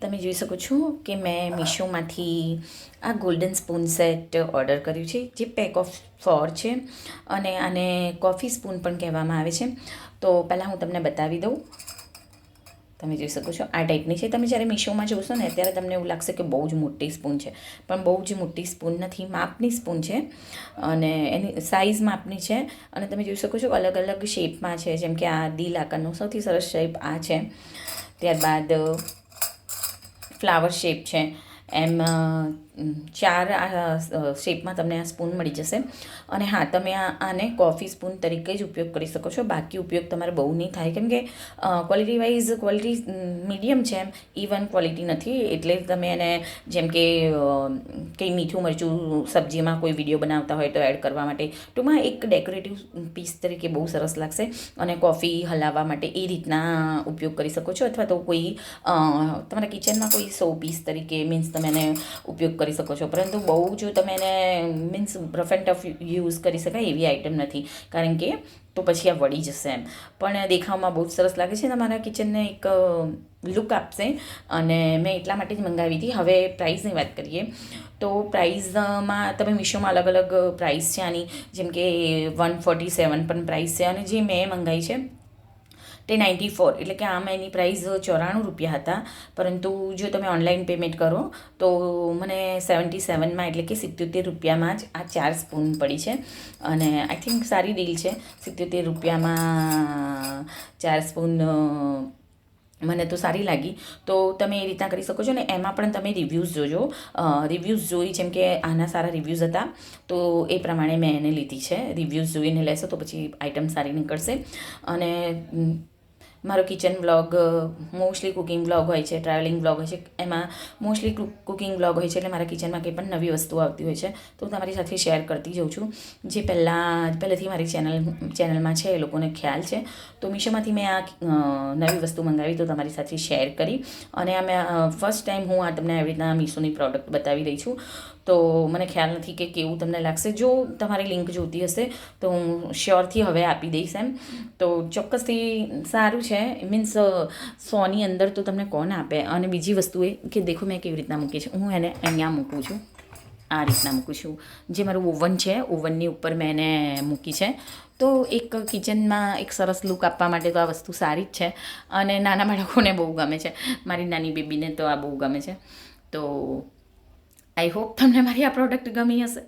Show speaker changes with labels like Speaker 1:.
Speaker 1: તમે જોઈ શકો છો કે મેં મીશોમાંથી આ ગોલ્ડન સ્પૂન સેટ ઓર્ડર કર્યું છે જે પેક ઓફ ફોર છે. અને આને કોફી સ્પૂન પણ કહેવામાં આવે છે. તો પહેલાં હું તમને બતાવી દઉં. તમે જોઈ શકો છો આ ટાઈપની છે. તમે જ્યારે મીશોમાં જોશો ને ત્યારે તમને એવું લાગશે કે બહુ જ મોટી સ્પૂન છે. પણ બહુ જ મોટી સ્પૂન નથી માપની સ્પૂન છે. અને એની સાઇઝ માપની છે. અને તમે જોઈ શકો છો અલગ અલગ શેપમાં છે. જેમ કે આ દિલ આકારનો સૌથી સરસ શેપ આ છે. ત્યારબાદ ફ્લાવર શેપ છે. એમ ચાર, આ શેપમાં તમને આ સ્પૂન મળી જશે. અને હા, તમે આ, આને કોફી સ્પૂન તરીકે જ ઉપયોગ કરી શકો છો. બાકી ઉપયોગ તમારે બહુ નહીં થાય, કેમ કે ક્વોલિટી વાઇઝ ક્વોલિટી મીડિયમ છે એમ ઇવન ક્વોલિટી નથી. એટલે તમે એને જેમ કે કંઈ મીઠું મરચું સબ્જીમાં કોઈ વીડિયો બનાવતા હોય તો એડ કરવા માટે, ટૂંકમાં એક ડેકોરેટિવ પીસ તરીકે બહુ સરસ લાગશે. અને કોફી હલાવવા માટે એ રીતના ઉપયોગ કરી શકો છો. અથવા તો કોઈ તમારા કિચનમાં કોઈ સો પીસ તરીકે મીન્સ તમે એને ઉપયોગ કરી શકો છો. પરંતુ બહુ જો તમે એને મીન્સ રફ ટફ યુઝ કરી શકાય એવી આઇટમ નથી. કારણ કે તો પછી આ વળી જશે એમ. પણ દેખાવમાં બહુ જ સરસ લાગે છે તમારા કિચનને એક લુક આપશે. અને મેં એટલા માટે જ મંગાવી હતી. હવે પ્રાઇસની વાત કરીએ, તો પ્રાઇઝમાં તમે મીશોમાં અલગ અલગ પ્રાઇસ છે આની. જેમ કે વન ફોર્ટી સેવન પણ પ્રાઇસ છે. અને જે મેં મંગાવી છે તે નાઇન્ટી ફોર. એટલે કે આમ એની પ્રાઇસ ચોરાણું રૂપિયા હતા. પરંતુ જો તમે ઓનલાઈન પેમેન્ટ કરો, તો મને સેવન્ટી સેવનમાં એટલે કે સિત્યોતેર રૂપિયામાં જ આ ચાર સ્પૂન પડી છે. અને આઈ થિંક સારી ડીલ છે. સિત્યોતેર રૂપિયામાં ચાર સ્પૂન મને તો સારી લાગી. તો તમે એ રીતના કરી શકો છો ને, એમાં પણ તમે રિવ્યૂઝ જોજો. રિવ્યૂઝ જોઈ, જેમ કે આના સારા રિવ્યૂઝ હતા, તો એ પ્રમાણે મેં એને લીધી છે. રિવ્યૂઝ જોઈને લેશો તો પછી આઇટમ સારી નીકળશે. અને મારો kitchen blog mostly cooking blog હોય છે ટ્રાવેલિંગ બ્લોગ હોય છે, એમાં મોસ્ટલી કુકિંગ બ્લોગ હોય છે એટલે મારા કિચનમાં કંઈ પણ નવી વસ્તુ આવતી હોય છે, તો હું તમારી સાથે શેર કરતી જાઉં છું. જે પહેલાં, પહેલેથી મારી ચેનલ ચેનલમાં છે, એ લોકોને ખ્યાલ છે, તો મીશોમાંથી મેં આ નવી વસ્તુ મંગાવી, તો તમારી સાથે શેર કરી. અને આ મેં ફર્સ્ટ ટાઈમ હું આ તમને આવી રીતના મીશોની પ્રોડક્ટ બતાવી રહી છું. તો મને ખ્યાલ નથી કે કેવું તમને લાગશે. જો તમારી લિંક જોતી હશે તો હું શ્યોરથી હવે આપી દઈશ એમ. તો ચોક્કસથી સારું છે. મીન્સ સોની અંદર તો તમને કોણ આપે? અને બીજી વસ્તુ એ કે દેખો મેં કેવી રીતના મૂકી છે. હું એને અહીંયા મૂકું છું. આ રીતના મૂકું છું. જે મારું ઓવન છે, ઓવનની ઉપર મેં એને મૂકી છે. તો એક કિચનમાં એક સરસ લુક આપવા માટે તો આ વસ્તુ સારી જ છે. અને નાના બાળકોને બહુ ગમે છે. મારી નાની બેબીને તો આ બહુ ગમે છે. તો આઈ હોપ તમને મારી આ પ્રોડક્ટ ગમી હશે.